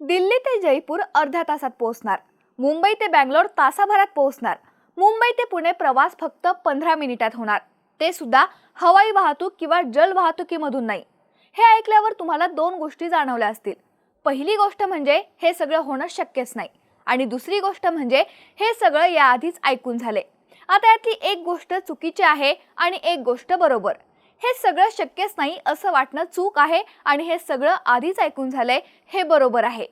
दिल्ली ते जयपूर अर्ध्या तासात पोहोचणार. मुंबई ते बँगलोर तासाभरात पोहोचणार. मुंबई ते पुणे प्रवास फक्त पंधरा मिनिटात होणार. ते सुद्धा हवाई वाहतूक किंवा जल वाहतुकीमधून नाही. हे ऐकल्यावर तुम्हाला दोन गोष्टी जाणवल्या असतील. पहिली गोष्ट म्हणजे हे सगळं होणं शक्यच नाही. आणि दुसरी गोष्ट म्हणजे हे सगळं याआधीच ऐकून झाले. आता यातली एक गोष्ट चुकीची आहे आणि एक गोष्ट बरोबर. हे सगळं शक्यच नाही असं वाटणं चूक आहे आणि हे सगळं आधीच ऐकून झालंय हे बरोबर आहे.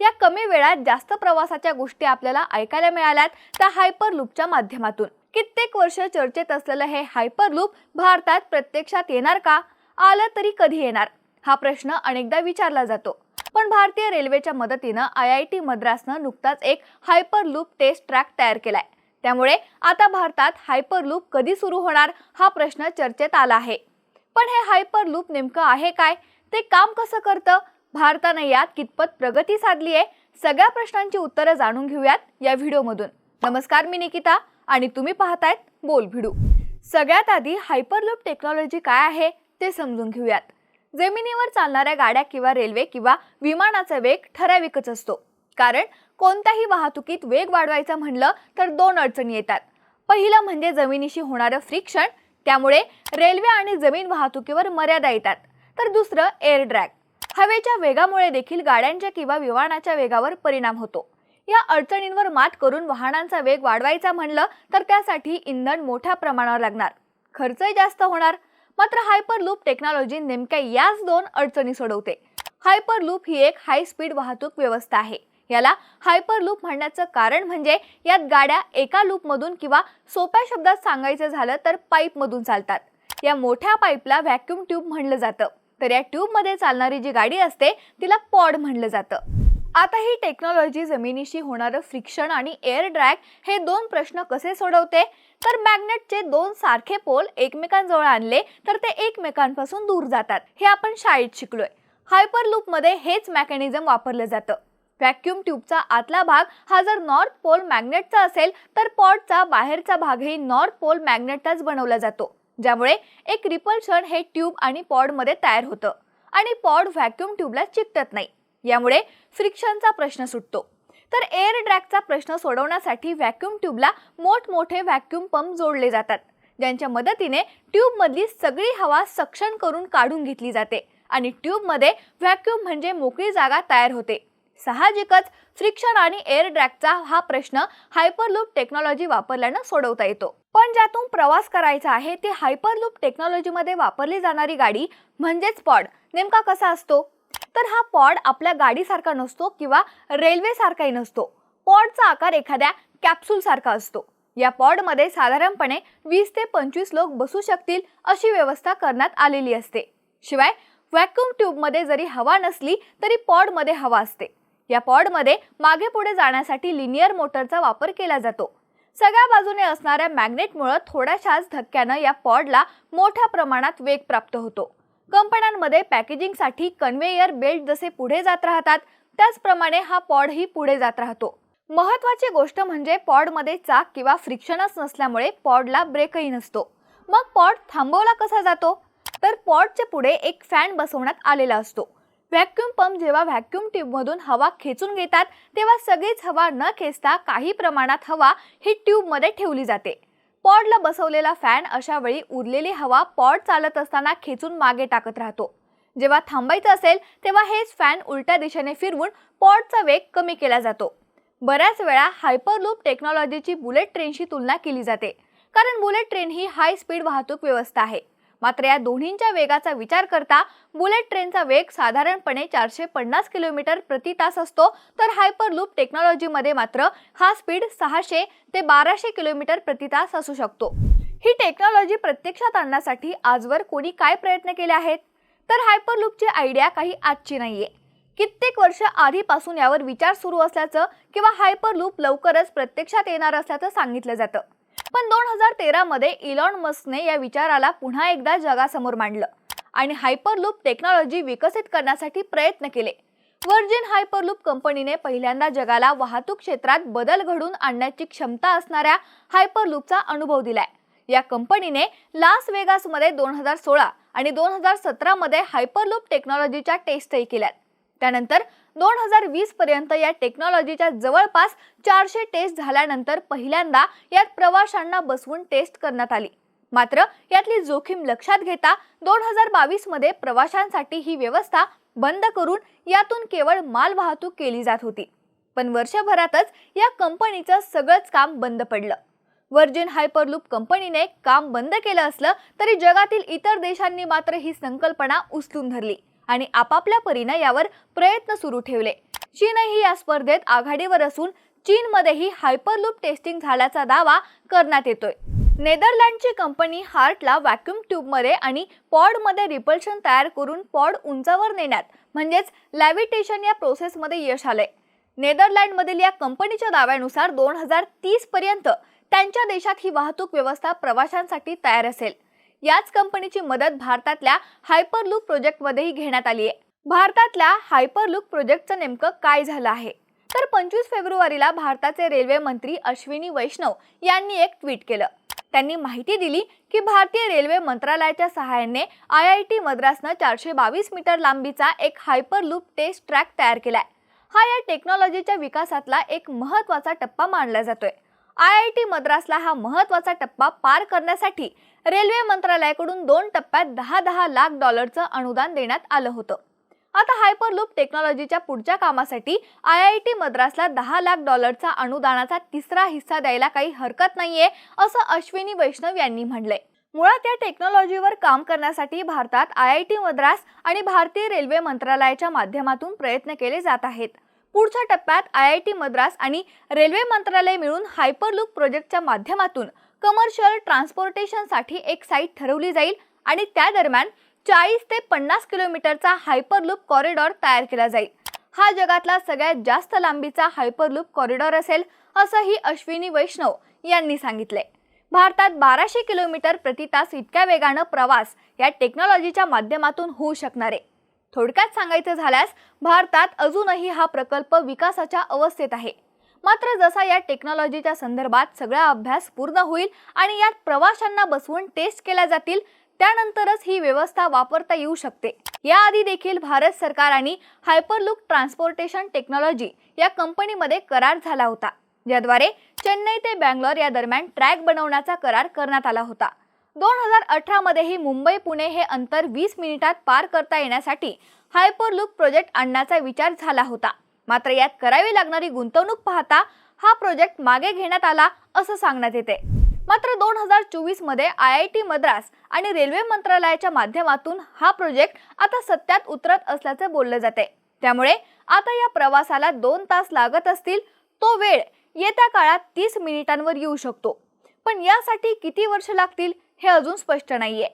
या कमी वेळात जास्त प्रवासाच्या गोष्टी आपल्याला ऐकायला मिळाल्यात त्या हायपर लूपच्या माध्यमातून. कित्येक वर्ष चर्चेत असलेलं हे हायपर लूप भारतात प्रत्यक्षात येणार का? आलं तरी कधी येणार? हा प्रश्न अनेकदा विचारला जातो. पण भारतीय रेल्वेच्या मदतीनं आय आय टी मद्रासनं नुकताच एक हायपर लूप टेस्ट ट्रॅक तयार केलाय. त्यामुळे आता भारतात हायपर लूप कधी सुरू होणार हा प्रश्न चर्चेत आला आहे. पण हे हायपर लूप नेमकं आहे काय? ते काम कसं करतं? भारतानं यात कितपत प्रगती साधली आहे? सगळ्या प्रश्नांची उत्तरं जाणून घेऊयात या व्हिडिओमधून. नमस्कार मी निकिता आणि तुम्ही पाहतायत बोल भिडू. सगळ्यात आधी हायपरलूप टेक्नॉलॉजी काय आहे ते समजून घेऊयात. जमिनीवर चालणाऱ्या गाड्या किंवा रेल्वे किंवा विमानाचा वेग ठराविकच असतो. कारण कोणत्याही वाहतुकीत वेग वाढवायचा म्हणलं तर दोन अडचणी येतात. पहिलं म्हणजे जमिनीशी होणारं फ्रिक्शन त्यामुळे रेल्वे आणि जमीन वाहतुकीवर मर्यादा येतात. तर दुसरं एअर ड्रॅग हवेच्या वेगामुळे देखील गाड्यांच्या किंवा विमानाच्या वेगावर परिणाम होतो. या अडचणींवर मात करून वाहनांचा वेग वाढवायचा म्हणलं तर त्यासाठी इंधन मोठ्या प्रमाणावर लागणार. खर्चही जास्त होणार. मात्र हायपर लूप टेक्नॉलॉजी नेमक्या याच दोन अडचणी सोडवते. हायपर लूप ही एक हाय स्पीड वाहतूक व्यवस्था आहे. याला हायपर लूप म्हणण्याचं कारण म्हणजे यात गाड्या एका लूपमधून किंवा सोप्या शब्दात सांगायचं झालं तर पाईपमधून चालतात. या मोठ्या पाईपला व्हॅक्यूम ट्यूब म्हणलं जातं. तर या ट्यूबमध्ये चालणारी जी गाडी असते तिला पॉड म्हणलं जातं. आता ही टेक्नॉलॉजी जमिनीशी होणारं फ्रिक्शन आणि एअर ड्रॅग हे दोन प्रश्न कसे सोडवते? तर मॅग्नेटचे दोन सारखे पोल एकमेकांजवळ आणले तर ते एकमेकांपासून दूर जातात. हे आपण शाळेत शिकलोय. हायपर लूपमध्ये हेच मेकॅनिझम वापरलं जातं. व्हॅक्युम ट्यूबचा आतला भाग हा जर नॉर्थ पोल मॅग्नेटचा असेल तर पॉडचा बाहेरचा भागही नॉर्थ पोल मॅग्नेटचाच बनवला जातो ज्यामुळे एक रिपल्शन हे ट्यूब आणि पॉडमध्ये तयार होतं आणि पॉड व्हॅक्युम ट्यूबला चिकटत नाही यामुळे फ्रिक्शनचा प्रश्न सुटतो. तर एअर ड्रॅगचा प्रश्न सोडवण्यासाठी व्हॅक्युम ट्यूबला मोठमोठे व्हॅक्युम पंप जोडले जातात ज्यांच्या मदतीने ट्यूबमधली सगळी हवा सक्शन करून काढून घेतली जाते आणि ट्यूबमध्ये व्हॅक्यूम म्हणजे मोकळी जागा तयार होते. साहजिकच फ्रिक्शन आणि एअर ड्रॅगचा हा प्रश्न हायपरलूप टेक्नॉलॉजी वापरल्यानं सोडवता येतो. पण ज्यातून प्रवास करायचा आहे ती हायपरलूप टेक्नॉलॉजीमध्ये वापरली जाणारी गाडी म्हणजेच पॉड नेमका कसा असतो? तर हा पॉड आपल्या गाडीसारखा नसतो किंवा रेल्वेसारखाही नसतो. पॉडचा आकार एखाद्या कॅप्सूलसारखा असतो. या पॉडमध्ये साधारणपणे वीस ते पंचवीस लोक बसू शकतील अशी व्यवस्था करण्यात आलेली असते. शिवाय व्हॅक्युम ट्यूबमध्ये जरी हवा नसली तरी पॉडमध्ये हवा असते. या पॉडमध्ये मागे पुढे जाण्यासाठी लिनियर मोटरचा वापर केला जातो. सगळ्या बाजूने असणाऱ्या मॅग्नेटमुळं थोड्याशाच धक्क्यानं या पॉडला मोठ्या प्रमाणात वेग प्राप्त होतो. कंपन्यांमध्ये पॅकेजिंगसाठी कन्व्हेयर बेल्ट जसे पुढे जात राहतात त्याचप्रमाणे हा पॉडही पुढे जात राहतो. महत्वाची गोष्ट म्हणजे पॉडमध्ये चाक किंवा फ्रिक्शनच नसल्यामुळे पॉडला ब्रेकही नसतो. मग पॉड थांबवला कसा जातो? तर पॉडच्या पुढे एक फॅन बसवण्यात आलेला असतो. व्हॅक्युम पंप जेव्हा व्हॅक्युम ट्यूबमधून हवा खेचून घेतात तेव्हा सगळीच हवा न खेचता काही प्रमाणात हवा ही ट्यूबमध्ये ठेवली जाते. पॉडला बसवलेला फॅन अशा वेळी उरलेली हवा पॉड चालत असताना खेचून मागे टाकत राहतो. जेव्हा थांबायचं असेल तेव्हा हेच फॅन उलट्या दिशेने फिरवून पॉडचा वेग कमी केला जातो. बऱ्याच वेळा हायपरलूप टेक्नॉलॉजीची बुलेट ट्रेनशी तुलना केली जाते. कारण बुलेट ट्रेन ही हाय स्पीड वाहतूक व्यवस्था आहे. मात्र या दोन्हींच्या वेगाचा विचार करता बुलेट ट्रेनचा वेग साधारणपणे चारशे पन्नास किलोमीटर प्रति तास असतो. तर हायपरलूप टेक्नॉलॉजीमध्ये मात्र हा स्पीड सहाशे ते बाराशे किलोमीटर प्रति तास असू शकतो. ही टेक्नॉलॉजी प्रत्यक्षात आणण्यासाठी आजवर कोणी काय प्रयत्न केले आहेत? तर हायपरलूपची आयडिया काही आजची नाहीये. कित्येक वर्ष आधीपासून यावर विचार सुरू असल्याचं किंवा हायपरलूप लवकरच प्रत्यक्षात येणार असल्याचं सांगितलं जातं. पण दोन हजार तेरामध्ये इलॉन मस्कने या विचाराला पुन्हा एकदा जगासमोर मांडलं आणि हायपरलूप टेक्नॉलॉजी विकसित करण्यासाठी प्रयत्न केले. वर्जिन हायपरलूप कंपनीने पहिल्यांदा जगाला वाहतूक क्षेत्रात बदल घडून आणण्याची क्षमता असणाऱ्या हायपरलूपचा अनुभव दिलाय. या कंपनीने लास वेगासमध्ये दोन हजार सोळा आणि दोन हजार सतरामध्ये हायपरलूप टेक्नॉलॉजीच्या टेस्टही केल्यात. त्यानंतर दोन हजार वीस पर्यंत या टेक्नॉलॉजीच्या जवळपास चारशे टेस्ट झाल्यानंतर पहिल्यांदा यात प्रवाशांना बसवून टेस्ट करण्यात आली. मात्र यातली जोखीम लक्षात घेता दोन हजार बावीसमध्ये प्रवाशांसाठी ही व्यवस्था बंद करून यातून केवळ माल वाहतूक केली जात होती. पण वर्षभरातच या कंपनीचं सगळंच काम बंद पडलं. व्हर्जिन हायपरलूप कंपनीने काम बंद केलं असलं तरी जगातील इतर देशांनी मात्र ही संकल्पना उचलून धरली. आणि आपापल्या परीनं यावर प्रयत्न सुरू ठेवले. चीनही या स्पर्धेत आघाडीवर असून चीनमध्येही हायपरलूप टेस्टिंग झाल्याचा दावा करण्यात येतोय. नेदरलँडची कंपनी हार्टला व्हॅक्युम ट्यूबमध्ये आणि पॉडमध्ये रिपल्शन तयार करून पॉड उंचावर नेण्यात म्हणजेच लॅव्हिटेशन या प्रोसेसमध्ये यश आलंय. नेदरलँडमधील या कंपनीच्या दाव्यानुसार दोन हजार तीस पर्यंत त्यांच्या देशात ही वाहतूक व्यवस्था प्रवाशांसाठी तयार असेल. याच कंपनीची मदत भारतातल्या हायपरलूप प्रोजेक्टमध्येही घेण्यात आली आहे. भारतातल्या हायपरलूप प्रोजेक्टचं नेमकं काय झालं आहे? तर पंचवीस फेब्रुवारीला भारताचे रेल्वे मंत्री अश्विनी वैष्णव यांनी एक ट्विट केलं. त्यांनी माहिती दिली की भारतीय रेल्वे मंत्रालयाच्या सहाय्याने आय आय टी मद्रासनं चारशे बावीस मीटर लांबीचा एक हायपरलूप टेस्ट ट्रॅक तयार केलाय. हा या टेक्नॉलॉजीच्या विकासातला एक महत्त्वाचा टप्पा मानला जातोय. आय आय टी मद्रासला हा महत्त्वाचा टप्पा पार करण्यासाठी रेल्वे मंत्रालयाकडून दोन टप्प्यात दहा दहा लाख डॉलरचं अनुदान देण्यात आलं होतं. आता हायपरलूप टेक्नॉलॉजीच्या पुढच्या कामासाठी आय आय टी मद्रासला दहा लाख डॉलरचा अनुदानाचा तिसरा हिस्सा द्यायला काही हरकत नाहीये असं अश्विनी वैष्णव यांनी म्हणलंय मुळात या टेक्नॉलॉजीवर काम करण्यासाठी भारतात आय आय टी मद्रास आणि भारतीय रेल्वे मंत्रालयाच्या माध्यमातून प्रयत्न केले जात आहेत. पुढच्या टप्प्यात आय आय टी मद्रास आणि रेल्वे मंत्रालय मिळून हायपरलूप प्रोजेक्टच्या माध्यमातून कमर्शियल ट्रान्सपोर्टेशनसाठी एक साईट ठरवली जाईल आणि त्या दरम्यान चाळीस ते पन्नास किलोमीटरचा हायपरलूप कॉरिडॉर तयार केला जाईल. हा जगातला सगळ्यात जास्त लांबीचा हायपरलूप कॉरिडॉर असेल असंही अश्विनी वैष्णव यांनी सांगितले भारतात बाराशे किलोमीटर प्रति तास इतक्या वेगानं प्रवास या टेक्नॉलॉजीच्या माध्यमातून होऊ शकणार. आहे थोडक्यात सांगायचं झाल्यास भारतात अजूनही हा प्रकल्प विकासाच्या अवस्थेत आहे. मात्र जसा या टेक्नॉलॉजीच्या संदर्भात सगळा अभ्यास पूर्ण होईल आणि यात प्रवाशांना बसवून टेस्ट केल्या जातील त्यानंतरच ही व्यवस्था वापरता येऊ शकते. याआधी देखील भारत सरकार आणि हायपरलुक ट्रान्सपोर्टेशन टेक्नॉलॉजी या कंपनीमध्ये करार झाला होता ज्याद्वारे चेन्नई ते बँगलोर या दरम्यान ट्रॅक बनवण्याचा करार करण्यात आला होता. दोन हजार अठरामध्येही मुंबई पुणे हे अंतर वीस मिनिटात पार करता येण्यासाठी हायपरलूप प्रोजेक्ट आणण्याचा विचार झाला होता. मात्र यात करावी लागणारी गुंतवणूक पाहता हा प्रोजेक्ट मागे घेण्यात आला असं सांगण्यात येते. मात्र दोन हजार चोवीसमध्ये आय आय टी मद्रास आणि रेल्वे मंत्रालयाच्या माध्यमातून हा प्रोजेक्ट आता सत्यात उतरत असल्याचं बोललं जाते. त्यामुळे आता या प्रवासाला दोन तास लागत असतील तो वेळ येत्या काळात तीस मिनिटांवर येऊ शकतो. पण यासाठी किती वर्ष लागतील हे अजून स्पष्ट नाहीये.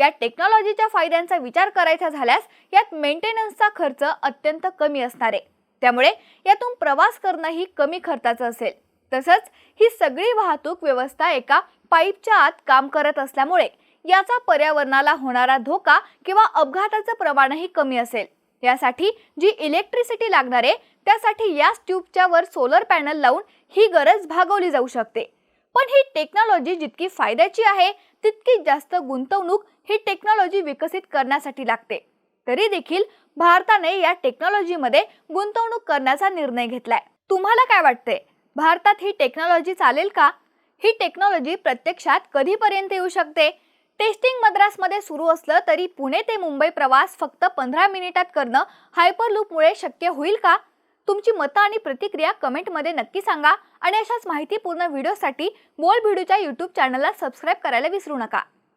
या टेक्नॉलॉजीच्या फायद्यांचा विचार करायचा झाल्यास यात मेंटेनन्सचा खर्च अत्यंत कमी असणार. आहे त्यामुळे यातून प्रवास करणंही कमी खर्चाचं असेल. तसंच ही सगळी वाहतूक व्यवस्था एका पाईपच्या आत काम करत असल्यामुळे याचा पर्यावरणाला होणारा धोका किंवा अपघाताचं प्रमाणही कमी असेल. यासाठी जी इलेक्ट्रिसिटी लागणार आहे त्यासाठी याच ट्यूबच्या वर सोलर पॅनल लावून ही गरज भागवली जाऊ शकते. पण ही टेक्नॉलॉजी जितकी फायद्याची आहे तितकी जास्त गुंतवणूक ही टेक्नॉलॉजी विकसित करण्यासाठी लागते. तरी देखील भारताने या टेक्नॉलॉजीमध्ये गुंतवणूक करण्याचा निर्णय घेतलाय. तुम्हाला काय वाटते भारतात ही टेक्नॉलॉजी चालेल का? ही टेक्नॉलॉजी प्रत्यक्षात कधीपर्यंत येऊ शकते? टेस्टिंग मद्रासमध्ये सुरू असलं तरी पुणे ते मुंबई प्रवास फक्त पंधरा मिनिटात करणं हायपरलूपमुळे शक्य होईल का? तुमची मतं आणि प्रतिक्रिया कमेंटमध्ये नक्की सांगा आणि अशाच माहितीपूर्ण व्हिडिओसाठी बोल व्हिडिओच्या यूट्यूब चॅनलला सबस्क्राईब करायला विसरू नका.